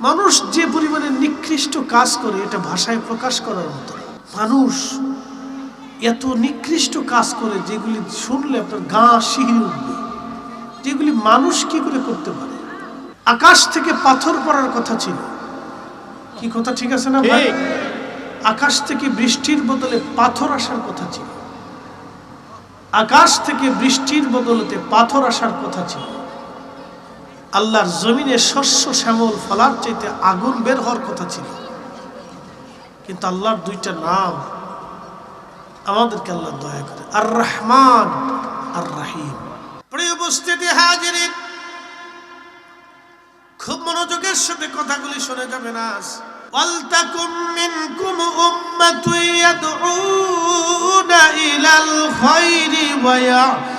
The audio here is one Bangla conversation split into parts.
মানুষ যে পরিমাণে নিকৃষ্ট কাজ করে এটা ভাষায় প্রকাশ করার মতো। মানুষ এত নিকৃষ্ট কাজ করে যেগুলি শুনলে আপনার গা শিহির উঠবে। যেগুলি মানুষ কি করে করতে পারে? আকাশ থেকে পাথর পড়ার কথা ছিল। কি কথা ঠিক আছে না ভাই? আকাশ থেকে বৃষ্টির বদলে পাথর আসার কথা ছিল। আকাশ থেকে বৃষ্টির বদলেতে পাথর আসার কথা ছিল। আল্লাহর জমিনে শস্য শ্যামল ফলার চাইতে আগুন বের হওয়ার কথা ছিল। কিন্তু আল্লাহর দুইটা নাম আমাদেরকে আল্লাহ দয়া করে। আর রহমান আর রাহিম খুব মনোযোগের সাথে কথাগুলি শুনে যাবেন আজ। খায়রি ওয়া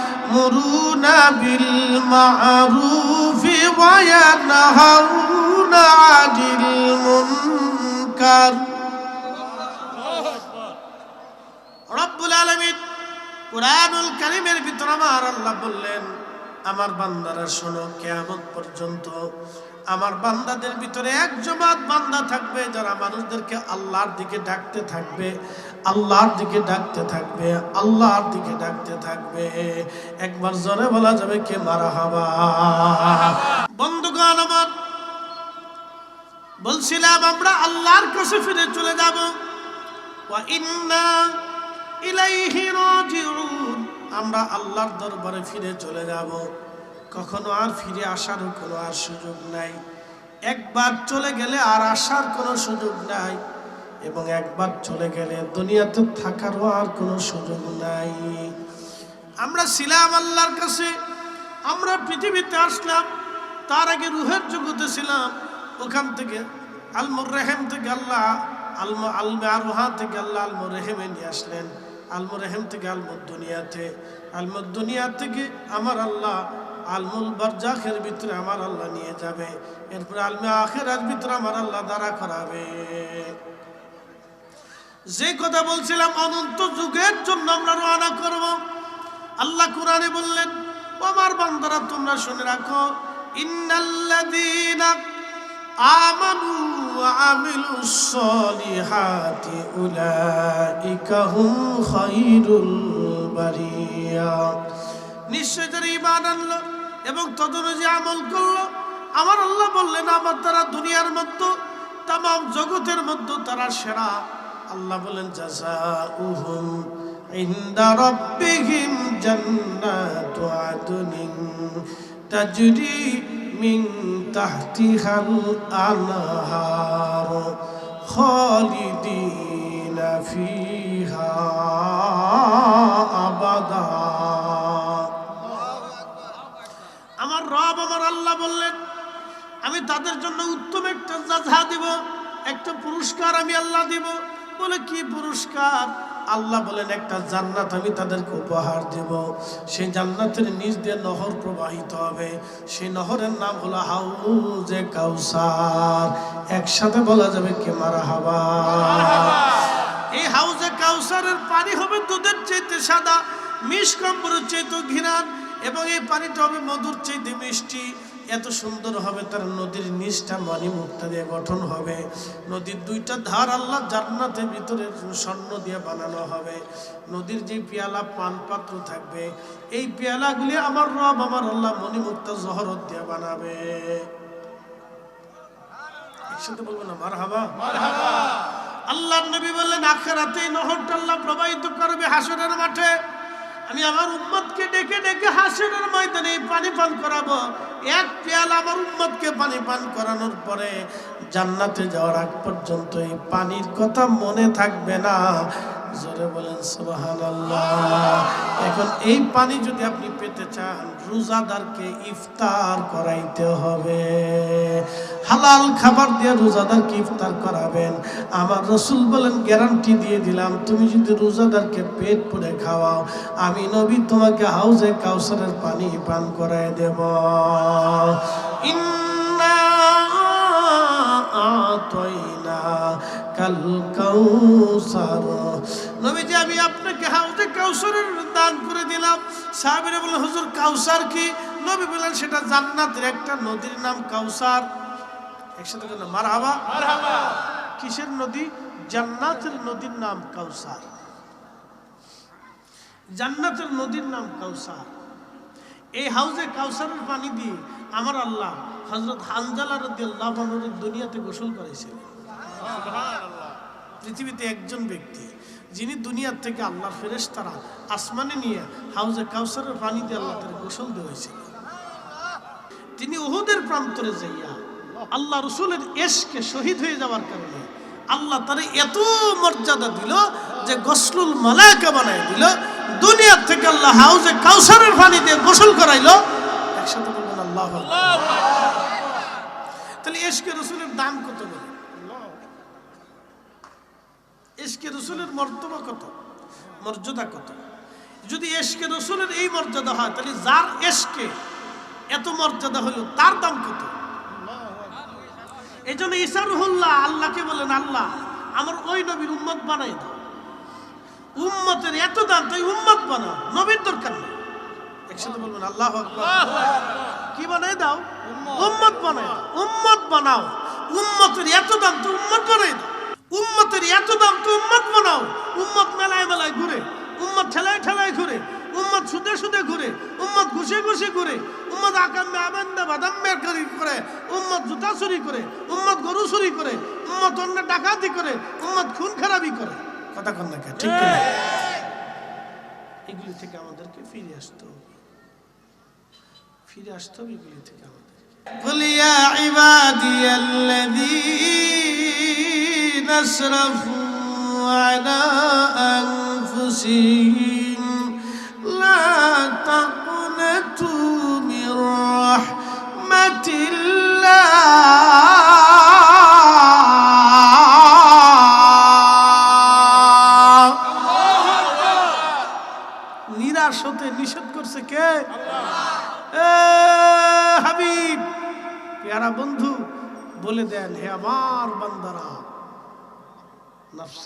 মা'রুফি ওয়া ইয়ানহাউনা 'আনিল মুনকার রব্বুল আলামিন কোরআনুল কারীমের ভিতর আমার আল্লাহ বললেন, আমার বান্দারা শোনো, কেয়ামত পর্যন্ত আমার বান্দাদের ভিতরে এক জমাত বান্দা থাকবে যারা মানুষদেরকে আল্লাহর দিকে ডাকতে থাকবে। আল্লাহর দিকে ডাকতে থাকবে, আল্লাহর দিকে ডাকতে থাকবে। একবার জোরে বলা যাবে কে মারা হাবা বন্ধুগণ আমার, বলছিলাম আমরা আল্লাহর কাছে ফিরে চলে যাব। আমরা আল্লাহর দরবারে ফিরে চলে যাব। কখনো আর ফিরে আসার কোনো আর সুযোগ নাই। একবার চলে গেলে আর আসার কোনো সুযোগ নাই। এবং একবার চলে গেলে দুনিয়াতে থাকারও আর কোনো সুযোগ নাই। আমরা ছিলাম আল্লাহর কাছে, আমরা পৃথিবীতে আসলাম, তার আগে রুহের জগতে ছিলাম, ওখান থেকে আলমুর রেহেম থেকে আল্লাহ, আলম আলমে আরোহা থেকে আল্লাহ আলমুর রেহেমে নিয়ে আসলেন। আলমুর রেহেম থেকে আলমুর দুনিয়াতে আলমুর দুনিয়া থেকে আমার আল্লাহ আলমুল বারজাখের ভিতরে আমার আল্লাহ নিয়ে যাবে। এরপরে আলমে আখেরার ভিতরে আমার আল্লাহ দ্বারা করাবে। যে কথা বলছিলাম অনন্ত যুগের জন্য আমরা রওনা করব। আল্লাহ কোরআনে বললেন আমার বান্দারা, তোমরা শুনে রাখো, ইন্নাল্লাযীনা আমানু ওয়া আমিলুস সলিহাতি উলাইকা হুম খায়রুল বারিয়া। নিশ্চয় যারা ঈমান আনলো এবং তদনুযায়ী আমল করল, আমার আল্লাহ বললেন, আমার তারা দুনিয়ার মধ্যে তাম জগতের মধ্যে তারা সেরা। আল্লাহ বলেন জাযাউহুম ইনদা রাব্বিহিম জান্নাতু আদনিন তাজরি মিন তাহতিহাল আনহার খালিদিনা ফিহা আবাদা। আমার রব, আমার আল্লাহ বললেন, আমি তাদের জন্য উত্তম একটা যাজা দিব, একটা পুরস্কার আমি আল্লাহ দিব। বলে কি পুরস্কার? আল্লাহ বলেন, একটা জান্নাত আমি তাদেরকে উপহার দেব। সেই জান্নাতের নিচ দিয়ে নহর প্রবাহিত হবে। সেই নহরের নাম হলো হাউজে কাউসার। একসাথে বলা যাবে কে? মারা হাবা এই হাউজে কাউসারের পানি হবে দুধের চাইতে সাদা মিষ কম্বরের চাইতে ঘিরান এবং এই পানিটা হবে মধুর চাইতে মিষ্টি। এত সুন্দর হবে তার নদীর নিচটা মানি মুক্তা দিয়ে গঠন হবে। নদীর দুইটা ধার আল্লাহ জান্নাতের ভিতরে স্বর্ণ দিয়ে বানানো হবে। নদীর যে পেয়ালা পান পাত্র থাকবে এই পেয়ালাগুলি আমার রব আমার আল্লাহ মণিমুক্তা জহরত দিয়ে বানাবে। একসাথে বলব না মার হাবা আল্লাহ নবী বললেন আখেরাতে নহরটা আল্লাহ প্রবাহিত করবে হাসনের মাঠে। আমি আমার উম্মতকে ডেকে ডেকে হাসনের ময়দানে পানি পান করাবো। এক পেয়াল আমার উম্মতকে পানি পান করানোর পরে জান্নাতে যাওয়ার আগ পর্যন্ত এই পানির কথা মনে থাকবে না। জোরে বলেন, সুবহানাল্লাহ। এখন এই পানি যদি আপনি পেতে চান রোজাদারকে ইফতার করাইতে হবে। হালাল খাবার দিয়ে রোজাদারকে ইফতার করাবেন। আমার রসুল বলেন, গ্যারান্টি দিয়ে দিলাম, তুমি যদি রোজাদারকে পেট পরে খাওয়াও, আমি নবী তোমাকে হাউজে কাউসারের পানি পান করাই দেব। ইন্না কাল কাউসার। নবীজি আমি আপনাকে হাউজে কাউসারের দান করে দিলাম। সাহাবীরা বললেন হুজুর কাউসার কি? নবী বললেন সেটা জান্নাতের একটা নদীর নাম কাউসার। একসাথে কেন মার হাবা কিসের নদী? জান্নাতের নদীর নাম কাউসার। জান্নাতের নদীর নাম কাউসার। এই হাউজে কাউসারের পানি দিয়ে আমার আল্লাহ হজরত হানজালা রদি আল্লাহ দুনিয়াতে গোসল করেছিলেন পৃথিবীতে একজন ব্যক্তি, যিনি দুনিয়ার থেকে আল্লাহর ফেরেশতারা আসমানে নিয়ে হাউজে কাউসারের পানি দিয়ে আল্লাহ তার গোসল দিয়েছিল তিনি উহুদের প্রান্তরে যাইয়া আল্লাহ রসুলের এশকে শহীদ হয়ে যাওয়ার কারণে আল্লাহ তার এত মর্যাদা দিল যে গসলুল মালায়কা বানাই দিল, দুনিয়ার থেকে আল্লাহ হাউজে কাউসারের পানি দিয়ে গোসল করাইলো। একসাথে বলবেন, আল্লাহ তাহলে এশকে রসুলের দাম কত বলে? এশকে রসুলের মর্তবা কত? মর্যাদা কত? যদি এশকে রসুলের এই মর্যাদা হয় তাহলে যার এশকে এত মর্যাদা হলো তার দাম কত? এই জন্য ইসারুল্লাহ আল্লাহকে বলেন আল্লাহ আমার ওই নবীর উম্মত বানাই দাও। উম্মতের এত দাম তাই উম্মত বানাও নবীর দরকার নেই। একসাথে বলবেন আল্লাহ কি বানাই দাও? উম্মত। বানাই উম্মত বানাও। উম্মতের এত দাম তো উম্মত বানাই দাও। উম্মতের এত দাম তো উম্মত বানাও। উম্মত মেলায় মেলায় ঘুরে, উম্মত ঠেলায় ঠেলায় ঘুরে, উম্মত সুদে সুদে ঘুরে, উম্মত ঘুষে ঘুষে ঘুরে, উম্মত আকাম্যে আবান্দে বাদাম্যের কারি করে, উম্মত জুতা চুরি করে, উম্মত গরু চুরি করে, উম্মত অন্য ডাকাতি করে, উম্মত খুন খারাপি করে। কথা কন না ঠিক এগুলি থেকে আমাদেরকে ফিরে আসতো ফিরে আসতো এগুলি থেকে আমাদের বলিয়া ইবাদিয়াল্লাযী عبادي الذين اسرفوا على أنفسهم لا تقنطوا من رحمة الله নিরাশ হতে নিষেধ করছে কে এ হাবিব পেয়ারা বন্ধু বলে দেন হে আমার বান্দারা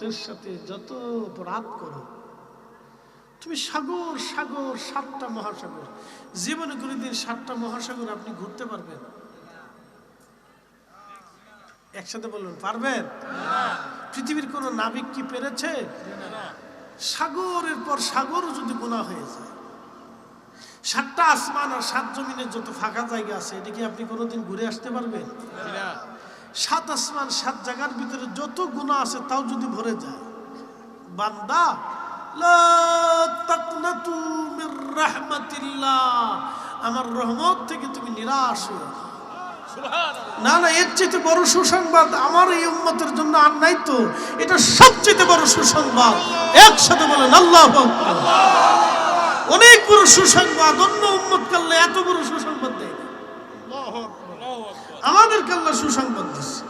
নফসের সাথে যত অপরাধ করো, তুমি সাগর সাগর, সাতটা মহাসাগর। জীবনে কোনোদিন সাতটা মহাসাগর আপনি ঘুরতে পারবেন। একসাথে বলবেন পারবেন? পৃথিবীর কোন নাবিক কি পেরেছে? সাগরের পর সাগর যদি গোনা হয়ে যায়, সাতটা আসমান আর সাত জমিনের যত ফাঁকা জায়গা আছে, এটা কি আপনি কোনোদিন ঘুরে আসতে পারবেন? সাত আসমান সাত জায়গার ভিতরে যত গুণা আছে তাও যদি ভরে যায় বান্দা আমার রহমত থেকে তুমি নিরাশ না। না না এর চেয়ে বড় সুসংবাদ আমার এই উম্মতের জন্য আর নাই তো এটা সবচেয়ে বড় সুসংবাদ। একসাথে বলেন আল্লাহ অনেক বড় সুসংবাদ অন্য উম্মত কাল্লা এত বড় সুসংবাদ আমাদেরকে আল্লাহ সুসংবাদ দিচ্ছে।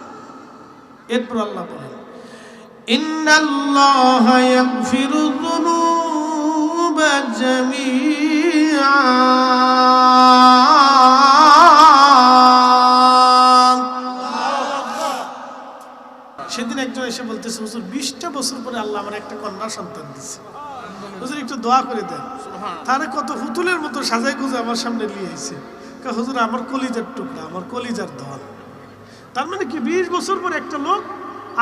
এরপর আল্লাহ বলেন সেদিন একজন এসে বলতেছে বছর বিশটা বছর পরে আল্লাহ আমার একটা কন্যা সন্তান দিচ্ছে। বছর একটু দোয়া করে দেয় তারা কত হুতুলের মতো সাজাই গুজে আমার সামনে নিয়ে হুজুর, আমার কলিজার টুকরা, আমার কলিজার দল। তার মানে কি, বিশ বছর পর একটা লোক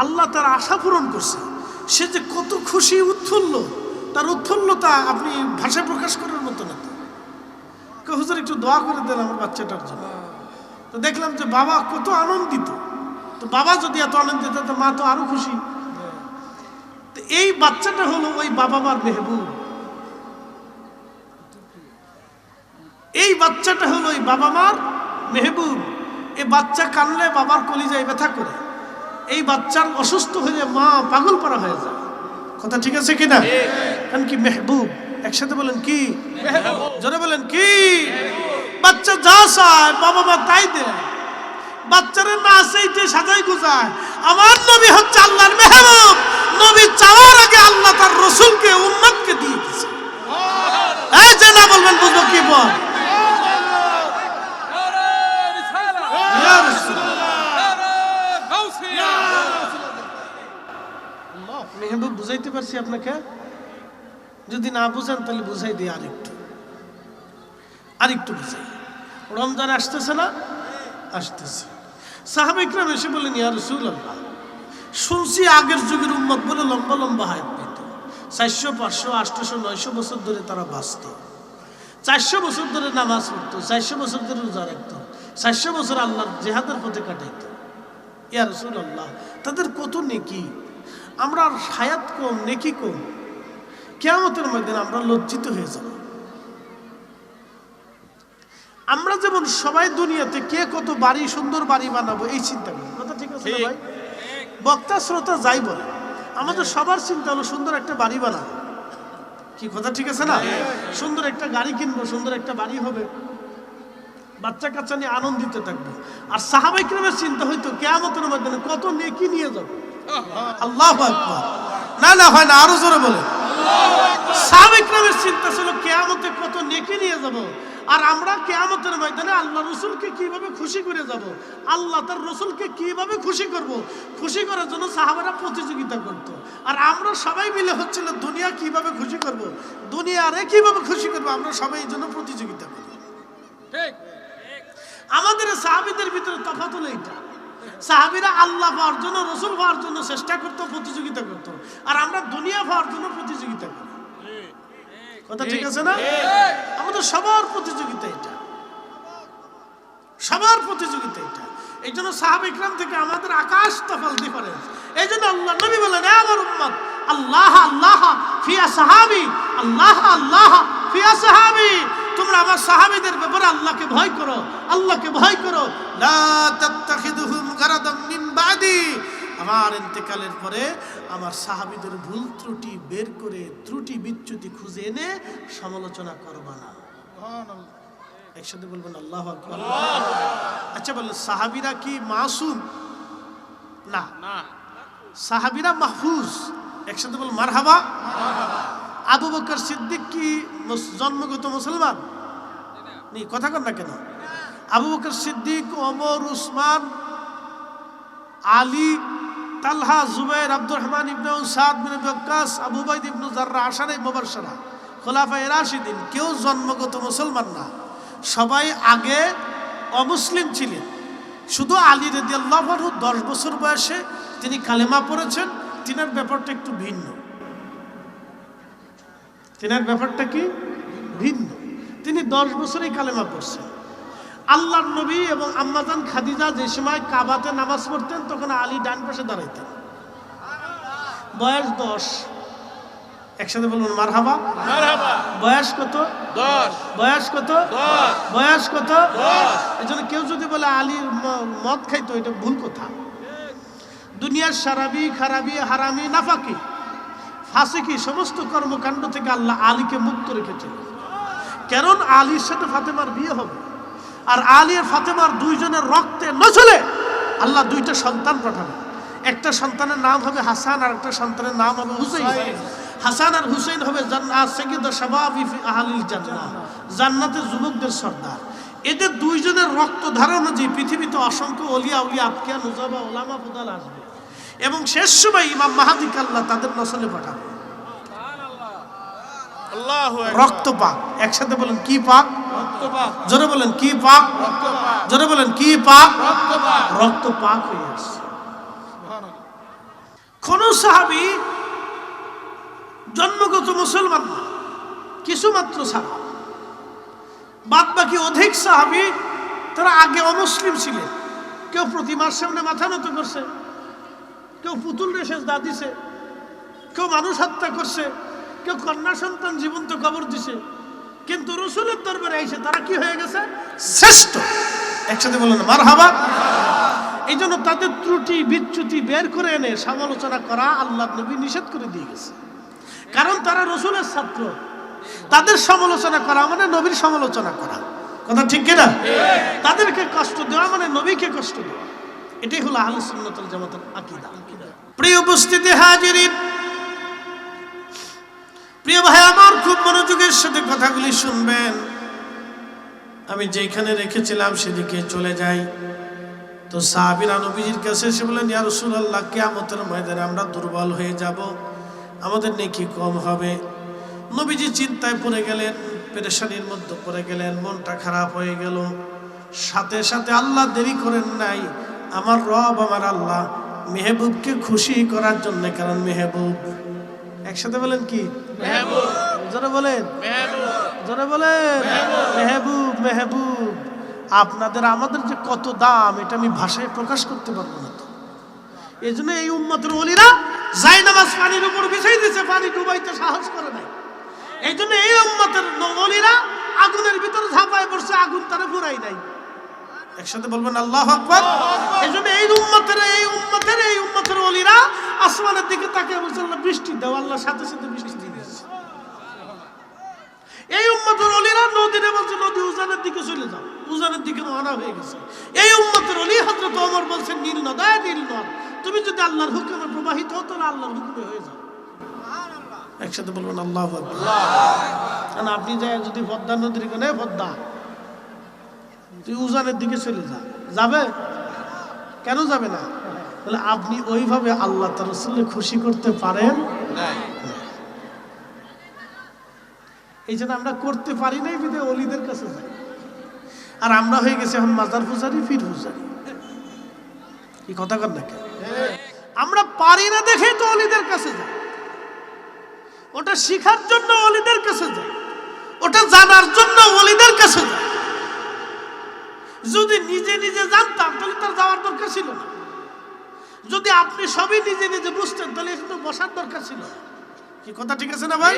আল্লাহ তার আশা পূরণ করছে। সে যে কত খুশি, উৎফুল্ল, তার উৎফুল্লতা আপনি ভাষায় প্রকাশ করার মতো না তো। হুজুর, একটু দোয়া করে দেন আমার বাচ্চাটার জন্য। তো দেখলাম যে বাবা কত আনন্দিত। তো বাবা যদি এত আনন্দিত তো মা তো আরও খুশি। তো এই বাচ্চাটা হলো ওই বাবা মার মেহবুব। এই বাচ্চাটা ওই বাবা মার মেহবুব এই বাচ্চা কানলে বাবার কলিজায় ব্যথা করে। এই বাচ্চার অসুস্থ হয়ে মা পাগল পারা হয়ে যায়। কথা ঠিক আছে কিনা? কারণ কি মেহবুব একসাথে বলেন কি? জোরে বলেন কি? বাচ্চা যা চায় বাবা মা তাই দেয়। বাচ্চারা না সেইতে সাজাই গুজায়। আমার নবী হচ্ছে আল্লাহর মেহবুব। নবী চাওয়ার আগে আল্লাহ তার রসুলকে উম্মতকে দিয়ে দিয়েছে এই যে না বলবেন বুঝব কি বল ইয়া রাসূলুল্লাহ। মেহবুব বুঝাইতে পারছি আপনাকে? যদি না বুঝেন, তাহলে বুঝাই দিই আরেকটু। আরেকটু বুঝাই। রমজান আসতেছে না? আসতেছে। সাহাবিকরাম এসে বলেন ইয়া রসুল্লাহ শুনছি আগের যুগের উম্মত বলে লম্বা লম্বা হায়াত পেত চারশো, পাঁচশো আটশোশো নয়শো বছর ধরে তারা বাঁচত। চারশো বছর ধরে নামাজ পড়তো, চারশো বছর ধরে রোজা রাখতো, চারশো বছর আল্লাহর জেহাদের পথে কাটাইতো। ইয়া রসুল্লাহ তাদের কত নেকি? আমরা হায়াত কম নেকি কম। কেয়ামতের মধ্যে আমরা লজ্জিত হয়ে যাব। আমরা যেমন সবাই দুনিয়াতে কে কত বাড়ি সুন্দর বাড়ি বানাবো এই চিন্তা করি। কথা ঠিক আছে ভাই? বক্তা শ্রোতা যাই বলে আমাদের সবার চিন্তা হলো সুন্দর একটা বাড়ি বানাবো। কি কথা ঠিক আছে না? সুন্দর একটা গাড়ি কিনবো সুন্দর একটা বাড়ি হবে। বাচ্চা কাচ্চা নিয়ে আনন্দিত থাকব। আর সাহাবাইক্রমের চিন্তা হইতো কেয়ামতের মধ্যে কত নেকি নিয়ে যাব। আল্লাহ না না হয় না আরও জোরে বলে চিন্তা ছিল কেয়ামতে কত নেকি নিয়ে যাব। আর আমরা কেয়ামতের ময়দানে আল্লাহ রসুলকে কীভাবে খুশি করে যাব? আল্লাহ তার রসুলকে কীভাবে খুশি করব? খুশি করার জন্য সাহাবারা প্রতিযোগিতা করত। আর আমরা সবাই মিলে হচ্ছিল দুনিয়া কীভাবে খুশি করব? দুনিয়ারে কীভাবে খুশি করব? আমরা সবাই এই জন্য প্রতিযোগিতা করি। ঠিক। আমাদের সাহাবিদের ভিতরে তফাৎ হলো এইটা। সাহাবিরা আল্লাহ পাওয়ার জন্য, রসুল পাওয়ার জন্য চেষ্টা করতো, প্রতিযোগিতা করতো। আর আমরা দুনিয়া পাওয়ার জন্য প্রতিযোগিতা করি। কথা ঠিক আছে না? আমাদের সবার প্রতিযোগিতা এটা। সবার প্রতিযোগিতা এটা। এই জন্য সাহাব ইকরাম থেকে আমাদের আকাশ তফাল ডিফারেন্স এই জন্য আল্লাহ, নবী বলেন আমার উম্মত, আল্লাহ আল্লাহ, ফিয়া সাহাবি, আল্লাহ আল্লাহ, ফিয়া সাহাবি। তোমরা আমার সাহাবীদের ব্যাপারে আল্লাহকে ভয় করো আল্লাহকে ভয় করো। আমার ইন্তেকালের পরে আমার সাহাবিদের ভুল ত্রুটি বের করে ত্রুটি বিচ্যুতি খুঁজে এনে সমালোচনা করবা না। একসাথে বলবেন আল্লাহ আচ্ছা বলেন সাহাবিরা কি মাসুম? না। না। সাহাবিরা মাহফুজ। একসাথে বল মারহাবা। আবু বকর সিদ্দিক কি জন্মগত মুসলমান? নি, কথা কর না কেন? আবু বকর সিদ্দিক, ওমর, উসমান, আলী, তালহা, জুবাইর, আব্দুর রহমান ইবনে সাদ বিন বক্কাস আবু বাইদ ইবনু জাররা আশারে মুবাশশারা খোলাফায়ে রাশিদিন, কেউ জন্মগত মুসলমান না। সবাই আগে অমুসলিম ছিলেন। শুধু আলী রাদিয়াল্লাহু আনহু দশ বছর বয়সে তিনি কালেমা পড়েছেন, তিনার ব্যাপারটা একটু ভিন্ন। তিনার ব্যাপারটা কি? ভিন্ন। তিনি দশ বছরেই কালেমা পড়ছেন। আল্লাহর নবী এবং আম্মাজান খাদিজা যে সময় কাবাতে নামাজ পড়তেন তখন আলী ডান পাশে দাঁড়াইতেন। বয়স দশ। একসাথে বলুন মারহাবা। বয়স কত? দশ। বয়স কত? বয়স কত? এই জন্য কেউ যদি বলে আলীর মদ খাইতো এটা ভুল কথা। দুনিয়ার সারাবি খারাবি হারামি নাফাকি ফাসিকি সমস্ত কর্মকাণ্ড থেকে আল্লাহ আলীকে মুক্ত রেখেছেন। কারণ আলীর সাথে ফাতেমার বিয়ে হবে। আর আলী আর ফাতেমার দুইজনের রক্তে নচলে আল্লাহ দুইটা সন্তান পাঠাবে। একটা সন্তানের নাম হবে হাসান আর একটা সন্তানের নাম হবে হুসেন হাসান আর হুসেইন হবে জান্নাতের যুবকদের সর্দার। এদের দুইজনের রক্ত ধারণ যে পৃথিবীতে অসংখ্য অলিয়া উলিয়া আতকিয়া নুজাবা ওলামা ফুদাল আসবে। এবং শেষ সময় ইমাম মাহাদিক আল্লাহ তাদের নসলে পাঠাবে। রক্ত পাক। একসাথে বলেন কি পাক? জোরে বলেন কি পাক? জোরে বলেন কি পাক? রক্ত পাক। হয়ে আসছে। কোন সাহাবি জন্মগত মুসলমান না কিছু মাত্র ছাড়া বাদ বাকি অধিক সাহাবি তারা আগে অমুসলিম ছিলেন। কেউ প্রতিমার সামনে মাথা নত করছে কেউ পুতুল রেসে দা দিছে কেউ মানুষ হত্যা করছে। কেউ কন্যা সন্তান জীবন্ত কবর দিছে, কিন্তু রসুলের দরবারে এসে তারা কি হয়ে গেছে? শ্রেষ্ঠ। একসাথে বলেন মার হাবা এই জন্য তাদের ত্রুটি, বিচ্যুতি বের করে এনে সমালোচনা করা আল্লাহ নবী নিষেধ করে দিয়ে গেছে। কারণ তারা রসুলের ছাত্র। তাদের সমালোচনা করা মানে নবীর সমালোচনা করা। কথা ঠিক কিনা? তাদেরকে কষ্ট দেওয়া মানে নবীকে কষ্ট দেওয়া। এটাই হলো আহলে সুন্নাতুল জামাতের আকীদা। প্রিয় উপস্থিতি হাজিরিন প্রিয় ভাই, আমার খুব মনোযোগের সাথে কথাগুলি শুনবেন। আমি যেখানে রেখেছিলাম সেদিকে চলে যাই। তো সাহাবিরা নবীজির কাছে এসে বলেন ইয়া রাসূলুল্লাহ, কিয়ামতের ময়দানে আমরা দুর্বল হয়ে যাব। আমাদের নেকি কম হবে। নবীজি চিন্তায় পড়ে গেলেন, পেরেশানির মধ্যে পড়ে গেলেন, মনটা খারাপ হয়ে গেল। সাথে সাথে আল্লাহ দেরি করেন নাই। আমার রব, আমার আল্লাহ মেহবুবকে খুশি করার জন্য, কারণ মেহবুব একসাথে বলেন কি? মেহবুব। জোরে বলেন। মেহবুব। জোরে বলেন। মেহবুব। মেহবুব আপনাদের আমাদের যে কত দাম এটা আমি ভাষায় প্রকাশ করতে পারব না তো। এই জন্য এই উম্মতের অলিরা যাই নামাজ পানির উপর বিছাই দিছে পানি ডুবাইতে সাহস করে নাই। এই জন্য এই উম্মতের অলিরা আগুনের ভিতরে ঝাঁপায় পড়ছে আগুন তারা ফুরাই নাই। একসাথে বলবেন আল্লাহ আকবার। এই জন্য এই উম্মতের এই উম্মতের এই উম্মতের অলিরা আসমানের দিকে তাকিয়ে বলছে, আল্লাহ, বৃষ্টি দাও, আল্লাহ সাথে সাথে বৃষ্টি দিয়েছে। এই উম্মতের অলিরা নদীরে বলছে, নদী উজানের দিকে চলে যাও, উজানের দিকে রওনা হয়ে গেছে। এই উম্মতের অলি হযরত ওমর বলছে, নীল নদ নীল নদ, তুমি যদি আল্লাহর হুকুমে প্রবাহিত হতো না আল্লাহর হুকুমে হয়ে যাও। একসাথে বলবেন, আল্লাহ কারণ আপনি যায় যদি পদ্মা নদীর কোনে পদ্মা। তুই উজানের দিকে চলে যা। যাবে? কেন যাবে না? বলে আপনি ওইভাবে আল্লাহ তার রসুল্লে খুশি করতে পারেন? এই জন্য আমরা করতে পারি নাই বিদে অলিদের কাছে যাই। আর আমরা হয়ে গেছি এখন মাজার পূজারি ফির পূজারি। কি কথা কর না কেন? আমরা পারি না দেখেই তো অলিদের কাছে যাই। ওটা শিখার জন্য অলিদের কাছে যাই। ওটা জানার জন্য অলিদের কাছে যাই। যদি নিজে নিজে জানতাম তাহলে তার যাওয়ার দরকার ছিল না। যদি আপনি সবই নিজে নিজে বুঝতেন তাহলে এখানে বসার দরকার ছিল। কি কথা ঠিক আছে না ভাই?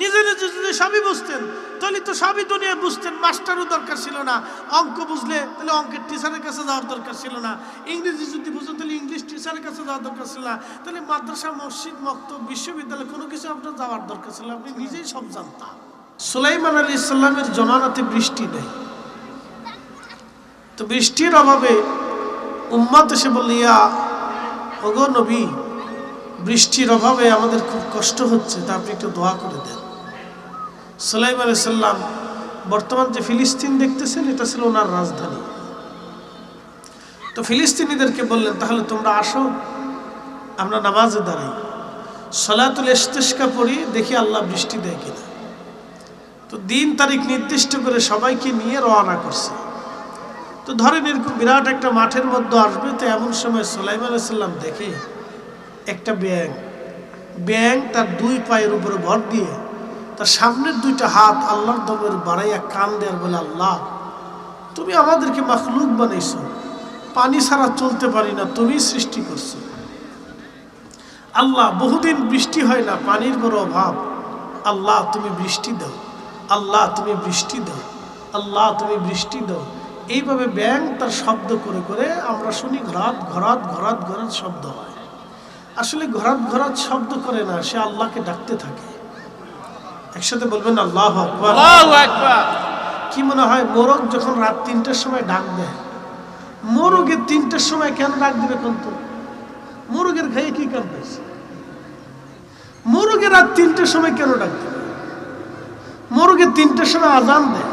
নিজে নিজে যদি সবই বুঝতেন তাহলে তো সবই দুনিয়া বুঝতেন মাস্টারও দরকার ছিল না। অঙ্ক বুঝলে তাহলে অঙ্কের টিচারের কাছে যাওয়ার দরকার ছিল না। ইংরেজি যদি বুঝতেন তাহলে ইংলিশ টিচারের কাছে যাওয়ার দরকার ছিল না। তাহলে মাদ্রাসা মসজিদ মক্ত বিশ্ববিদ্যালয় কোনো কিছু আপনার যাওয়ার দরকার ছিল আপনি নিজেই সব জানতাম। সুলাইমান আলী ইসলামের জমানাতে বৃষ্টি নেই তো বৃষ্টির অভাবে উম্মাত এসে বলল, ইয়া, ওগো নবী, বৃষ্টির অভাবে আমাদের খুব কষ্ট হচ্ছে, তা আপনি একটু দোয়া করে দেন। সালাইম আলাইসাল্লাম বর্তমান যে ফিলিস্তিন দেখতেছেন, এটা ছিল ওনার রাজধানী। তো ফিলিস্তিনিদেরকে বললেন, তাহলে তোমরা আসো, আমরা নামাজে দাঁড়াই। সলাতুল ইস্তেস্কা পড়ি, দেখি আল্লাহ বৃষ্টি দেয় কিনা। তো দিন তারিখ নির্দিষ্ট করে সবাইকে নিয়ে রওনা করছে। তো ধরেন এরকম বিরাট একটা মাঠের মধ্যে আসবে, তো এমন সময় সোলাইম আলাইসাল্লাম দেখে একটা ব্যাং ব্যাং তার দুই পায়ের উপরে ভর দিয়ে তার সামনের দুইটা হাত আল্লাহর দমের বাড়াইয়া কান দেয়ার বলে, আল্লাহ, তুমি আমাদেরকে মাখলুক বানাইছো, পানি ছাড়া চলতে পারি না তুমি সৃষ্টি করছ। আল্লাহ, বহুদিন বৃষ্টি হয় না, পানির বড় অভাব। আল্লাহ, তুমি বৃষ্টি দাও। আল্লাহ, তুমি বৃষ্টি দাও। আল্লাহ, তুমি বৃষ্টি দাও। এইভাবে ব্যাং তার শব্দ করে করে আমরা শুনি ঘরাত ঘরাত ঘরাত ঘরাত শব্দ হয়। আসলে ঘরাত ঘরাত শব্দ করে না সে আল্লাহকে ডাকতে থাকে। একসাথে বলবেন আল্লাহ কি মনে হয় মোরগ যখন রাত তিনটার সময় ডাক দেয় মোরগের তিনটার সময় কেন ডাক দিবে কিন্তু মোরগের গায়ে কি কারণ আছে? মোরগের রাত তিনটার সময় কেন ডাক দেবে মোরগের তিনটার সময় আজান দেয়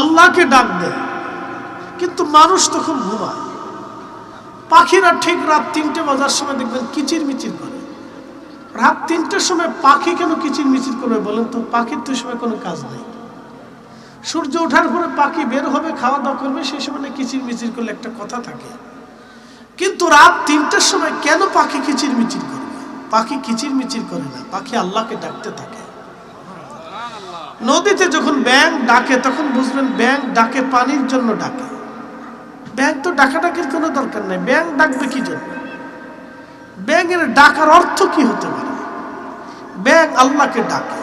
আল্লাহকে ডাক দেয়। কিন্তু মানুষ তখন ঘুমায়। পাখিরা ঠিক রাত তিনটে বাজার সময় দেখবেন কিচির মিচির করে। রাত তিনটের সময় পাখি কেন কিচির মিচির করবে বলেন তো? পাখির তো সময় কোনো কাজ নেই। সূর্য ওঠার পরে পাখি বের হবে, খাওয়া দাওয়া করবে, সেই সময় কিচির মিচির করলে একটা কথা থাকে। কিন্তু রাত তিনটার সময় কেন পাখি কিচির মিচির করবে? পাখি কিচির মিচির করে না, পাখি আল্লাহকে ডাকতে থাকে। নদীতে যখন ব্যাং ডাকে, তখন বুঝবেন ব্যাং ডাকে, পানির জন্য ডাকে। ব্যাং তো ডাকা ডাকাডাকির কোনো দরকার নাই। ব্যাংক ডাকবে কি জন্য? ব্যাংকের ডাকার অর্থ কি হতে পারে? ব্যাং আল্লাহকে ডাকে।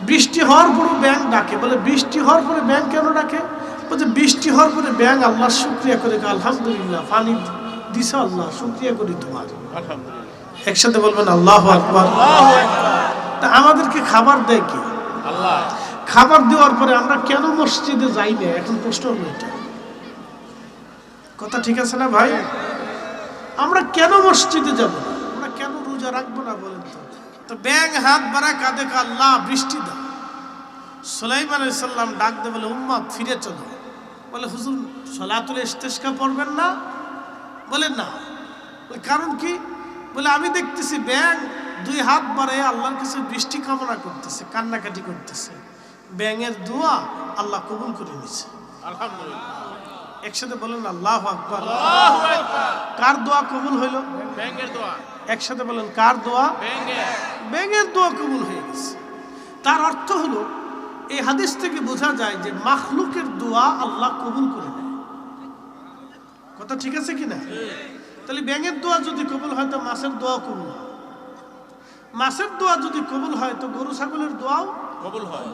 বৃষ্টি হওয়ার পরে ব্যাংক ডাকে। বলে বৃষ্টি হওয়ার পরে ব্যাংক কেন ডাকে? বলছে বৃষ্টি হওয়ার পরে ব্যাংক আল্লাহ শুক্রিয়া করে আলহামদুলিল্লাহ পানি দিছে আল্লাহ শুক্রিয়া করি তোমার। আলহামদুলিল্লাহ। একসাথে বলবেন আল্লাহ আকবার। আল্লাহু আকবার। তা আমাদেরকে খাবার দেয় কি? আল্লাহ। খাবার দেওয়ার পরে আমরা কেন মসজিদে যাই না? এখন প্রশ্ন হলো এটা। কথা ঠিক আছে না ভাই? আমরা কেন মসজিদে যাব? আমরা কেন রোজা রাখব না বলেন তো? তো ব্যাং হাত বাড়া কাঁদে আল্লাহ বৃষ্টি দাও। সুলাইমান সাল্লাম ডাক দে বলে, উম্মা, ফিরে চলো। বলে, হুজুর, সলাতুল ইস্তেস্কা পড়বেন না? বলে, না। কারণ কি? বলে, আমি দেখতেছি ব্যাং দুই হাত বাড়ে আল্লাহর কাছে বৃষ্টি কামনা করতেছে, কান্নাকাটি করতেছে। ব্যাঙের দোয়া আল্লাহ কবুল করে নিছে। আলহামদুলিল্লাহ। একসাথে বলেন আল্লাহ আকবার। কার দোয়া কবুল হইল? একসাথে বলেন কার দোয়া? ব্যাঙের। দোয়া কবুল হয়ে গেছে। তার অর্থ হলো এই হাদিস থেকে বোঝা যায় যে মাখলুকের দোয়া আল্লাহ কবুল করে নেয়। কথা ঠিক আছে কিনা? তাহলে ব্যাঙের দোয়া যদি কবুল হয় তো মাছের দোয়া কবুল হয়। মাছের দোয়া যদি কবুল হয় তো গরু ছাগলের দোয়াও কবুল হয়।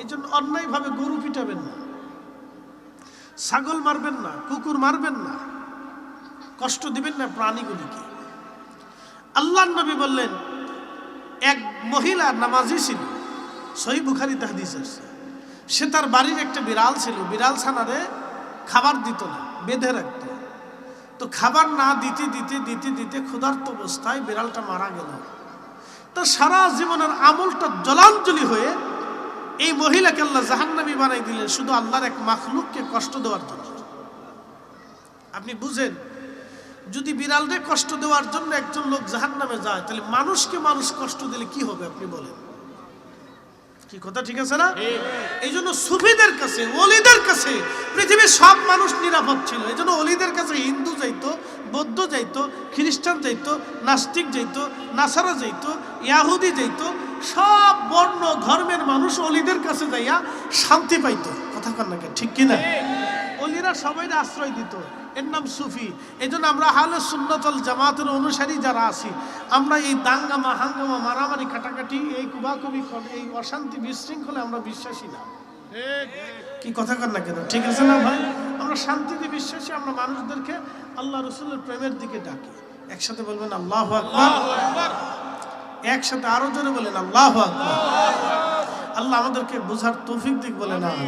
এই জন্য অন্যায়ভাবে গরু পিটাবেন না। ছাগল মারবেন না, কুকুর মারবেন না। কষ্ট দিবেন না প্রাণীগুলিকে। আল্লাহ নবী বললেন, এক মহিলা নামাজি ছিল সই বুখারি তাহাদিস আছে। সে তার বাড়ির একটা বিড়াল ছিল, বিড়াল ছানারে খাবার দিত না, বেঁধে রাখত। তো খাবার না দিতে দিতে দিতে দিতে ক্ষুধার্ত অবস্থায় বিড়ালটা মারা গেল। তার সারা জীবনের আমলটা জলাঞ্জলি হয়ে এই মহিলাকে আল্লাহ জাহান্নামি বানাই দিলেন শুধু আল্লাহর এক মাখলুককে কষ্ট দেওয়ার জন্য। আপনি বুঝেন, যদি বিড়ালদের কষ্ট দেওয়ার জন্য একজন লোক জাহান্নামে যায়, তাহলে মানুষকে মানুষ কষ্ট দিলে কি হবে আপনি বলেন? কথা ঠিক আছে না? কাছে অলিদের কাছে, পৃথিবীর সব মানুষ ছিল। অলিদের কাছে হিন্দু যাইতো, বৌদ্ধ যাইতো, খ্রিস্টান যাইতো, নাস্তিক যাইতো, নাসারা যাইতো, ইয়াহুদি যাইতো, সব বর্ণ ধর্মের মানুষ অলিদের কাছে যাইয়া শান্তি পাইতো। কথা কন্যাকে ঠিক কিনা? অলিরা সবাই আশ্রয় দিত। এর নাম সুফি। এই জন্য আমরা হালে সুন্নতল জামাতের অনুসারী যারা আছি, আমরা এই দাঙ্গামা, হাঙ্গামা, মারামারি, কাটাকাটি, এই কুবাকুবি এই অশান্তি বিশৃঙ্খলে আমরা বিশ্বাসী না। কি কথা কর না কেন? ঠিক আছে না ভাই? আমরা শান্তিতে বিশ্বাসী, আমরা মানুষদেরকে আল্লাহ রসুলের প্রেমের দিকে ডাকি। একসাথে বলবেন আল্লাহ একসাথে আরও জোরে বলেন আল্লাহ আল্লাহ আমাদেরকে বোঝার তৌফিক দিক বলেন আমি